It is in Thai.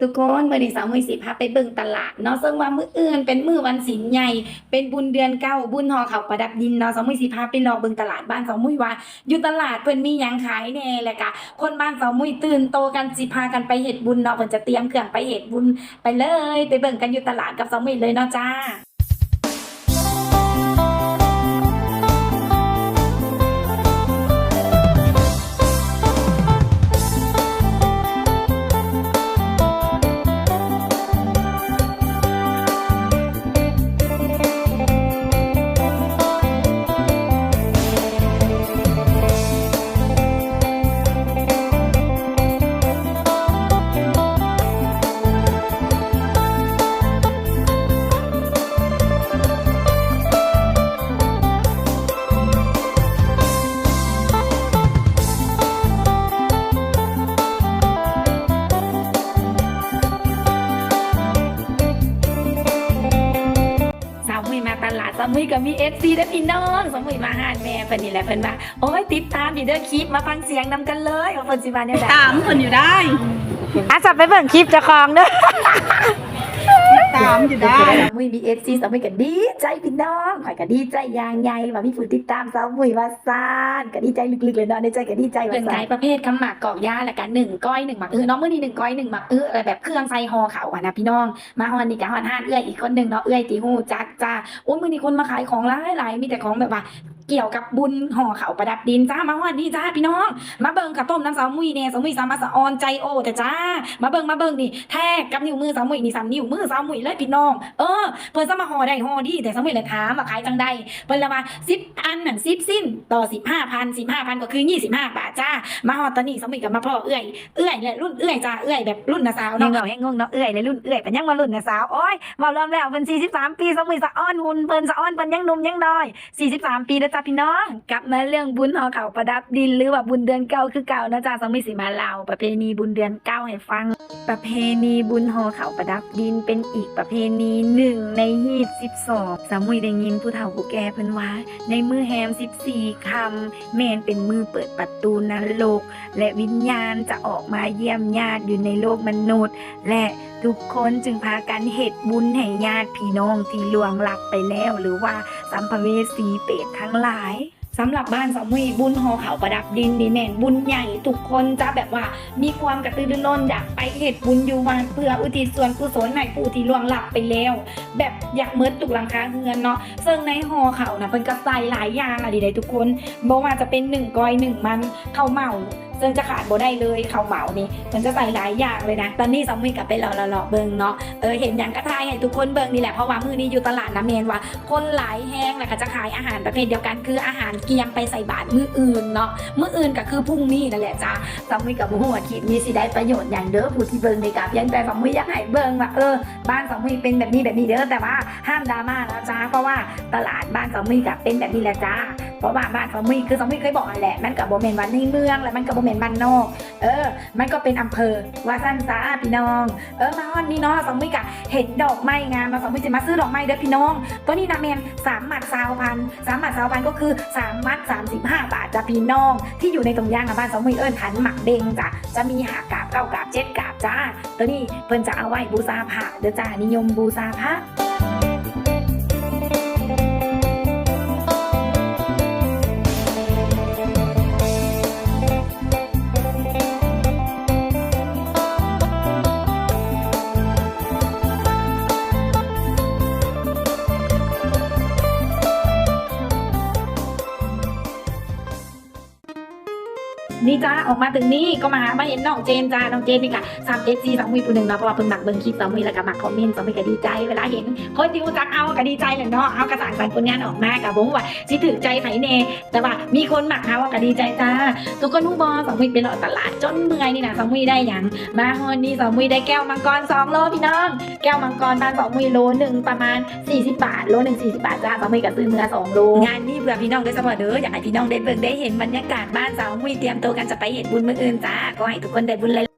ทุกคนเมื่อนี้สาวมือสิพาไปเบิ่งตลาดเนาะซึ่งว่ามื้ออื่นเป็นมื้อวันศีลใหญ่ เป็นบุญเดือนเก้าบุญหอเขาประดับดินเนาะสาวมือสิพาไปลอเบิ่งตลาดบ้านสาวมุยว่าอยู่ตลาดเพิ่นมีหยังขายแน่แหละกะคนบ้านสาวมุยตื่นโตกันสิพากันไปเฮ็ดบุญเนาะเพิ่นจะเตรียมเครื่องไปเฮ็ดบุญไปเลย ไปเบิ่งกันอยู่ตลาดกับสาวมุยเลยเนาะจ้า สมุยก็มีเอฟซีและพี่น้องสมุยมาหานแม่เพิ่นนี่แหละเพิ่นว่าโอ้ยติดตามอยู่เด้อคลิปมาฟังเสียงนำกันเลยว่าเพิ่นสิมาแนวใดตามคนอยู่ได้ อาจจับไปเบิ่งคลิปเจะคลองเด้อ ตามอยู่ได้สาวมุยมีเอฟซีสาวมุยก็ดีใจพี่น้องข่อยก็ดีใจอย่างใหญ่ว่ามีผู้ติดตามสาวมุยว่าซ่านก็ดีใจลึกๆเลยเนาะในใจก็ดีใจว่าเป็นไงประเภทคำหมากกอกย่าแหละกันหนึ่งก้อยหนึ่งหมักเออน้องมื้อนี้หนึ่งก้อยหนึ่งหมักเอออะไรแบบเครื่องใส่ห่อเขาอะนะพี่น้อง มาฮอนนี่กะฮอนห้านเอื้อยอีกคนหนึ่งเนาะเอื้อยตีหูจักจ้าโอ้ยมื้อนี้คนมาขายของหลายหลายมีแต่ของแบบว่า เกี่ยวกับบุญห่อเขาประดับดินจ้ามาฮอดนี่จ้าพี่น้อง มาเบิ่งข้าวต้มน้ำสาวมุยเนี่ยสาวมุยสามารถสะออนใจโอแต่จ้า มาเบิ่งมาเบิ่งนี่แทกกับนิ้วมือสาวมุยนี่สามนิ้วมือสาวมุยเลยพี่น้อง เออเพิ่นสมาห่อได้ห่อดีแต่สาวมุยเลยถามว่าขายจังใดเพิ่นละว่า10อันนั่น10สิ้นต่อ15,000 15,000ก็คือ25บห้าทจ้ามาฮอดตอนนี้สาวมุยกับมาพ่อเอื้อยเอื้อยและรุ่นเอื้อยจ้าเอื้อยแบบรุ่นนะสาวเนาะแห้งงเนาะเอื้อยและรุ่นเอื้อยเป็นยังมารุ่นนะสาวโอ้ยเว้าเริ่มแล้วเพิ่น43 ปีสาวมุยสะอ้อนหุ่นเพิ่นสะอ้อนเพิ่นยังหนุ่มยังน้อย 43 ปีแล้วพี่น้อง กลับมาเรื่องบุญหอเขาประดับดิน หรือว่าบุญเดือนเก้าคือเก่านะจ๊ะสมิสิมาเล่าประเพณีบุญเดือนเก้าให้ฟัง ประเพณีบุญหอเขาประดับดินเป็นอีกประเพณีหนึ่งในฮีดสิบสองสามุยได้ยินผู้เฒ่าผู้แก่เพิ่นว่า ในมือแฮมสิบสี่คำแมนเป็นมือเปิดประตูนรก และวิญญาณจะออกมาเยี่ยมญาติอยู่ในโลกมนุษย์ และทุกคนจึงพากันเหตุบุญให้ญาติพี่น้องที่ลวงหลับไปแล้วหรือว่า สัมภเวสีเปรตทั้งหลายสำหรับบ้านสมุยบุญหอเขาประดับดินดีแมนบุญใหญ่ทุกคนจะแบบว่า มีความกระตือรือร้นอยากไปเหตุบุญอยู่วัดเพื่ออุทิศส่วนกุศลในผู้ที่ล่วงลับไปแล้ว แบบอยากเมิดตุกหลังคาเงินเนาะซึ่งในหอเขานะเป็นกระใส่หลายอย่างอะดีได้ทุกคนบอกว่าจะเป็นหนึ่งกอยหนึ่งมันเข้าเมา ซึ่งจะขาดบ่ได้เลยข้าวเหมานี่มันจะใส่หลายอย่างเลยนะตอนนี้สามุยกลับไปรอรอๆเบิงเนาะเออเห็นอย่างกระทายให้ทุกคนเบิงนี่แหละเพราะว่ามือนี้อยู่ตลาดน้ำเมนว่า คนหลายแห้งแหละก็จะขายอาหารประเภทเดียวกันคืออาหารเกียงไปใส่บาตรมืออื่นเนาะมืออื่นก็คือพรุ่งนี้นั่นแหละจ้าสามุยกับหัวาคลิปนี้สิได้ประโยชน์อย่างเด้อผู้ที่เบิ่งในกับยังแต่สามุยอยากให้เบิ่งว่าเออบ้านสามุยเป็นแบบนี้แบบนี้เด้อแต่ว่าห้ามดราม่านะจ้าเพราะว่าตลาดบ้านสามุยกับเป็นแบบนี้แหละจ้า เพราะว่าบ้านสามุยคือสามุยเคยบอกนั่นแหละมันกับโบเมนวันในเมืองและมันกับโบเมนบ้านนอก เออ มันก็เป็นอำเภอว่าสั้นซาพี่น้อง เออมาฮอนนี่เนาะสามุยกะเห็นดอกไม้งามมาสามุยจะมาซื้อดอกไม้เด้อพี่น้อง ตัวนี้นะแมนสามหมัดสาวพันสามหมัดสาวพันก็คือสามมัดสามสิบห้าบาทจ้ะพี่น้อง ที่อยู่ในตรงย่างบ้านสองมือเอิญขันหมักเบงจ้ะจะมีหากาบเก้ากาบเจ็ดกาบจ้า ตัวนี้เพิ่นจะเอาไว้บูชาพระเด้อจ้านิยมบูชาพระ นี่จ้าออกมาถึงนี่ก็มามาเห็นน้องเจนจ้าน้องเจนนี่ค่ะสามเอซีสองมีผู้หนึ่งเนาะเพราะว่าเพิ่งหมักเบิ่งคลิปสองมีแล้วก็หมักคอมเมนต์สองมีก็ดีใจเวลาเห็นคนที่รู้จักเอาก็ดีใจเลยเนาะเอากระสานสรรค์ผลงานออกมากับผมว่าสิถือใจไผเนแต่ว่ามีคนหมักเอาก็ดีใจจ้าทุกคนรู้บอสองมีไปหลอดตลาดจนเมื่อยนี่นะสองมีได้หยังมาฮอนนี่สองมีได้แก้วมังกรสองโลพี่น้องแก้วมังกรบ้านสองมีโลหนึ่งประมาณ 40 บาทโลหนึ่ง40 บาทจ้าสองมีกับซื้อเนื้อสองโลงานนี้เพื่อพี่น้องได้สปอร์ตเด้ออยากให้พี่น้องได้เบิ่งได้เห็นบรรยากาศบ้านสามุยเตรียมตัวกันจะไปเห็นบุญมื้ออื่นจ้าก็ให้ทุกคนได้บุญเลย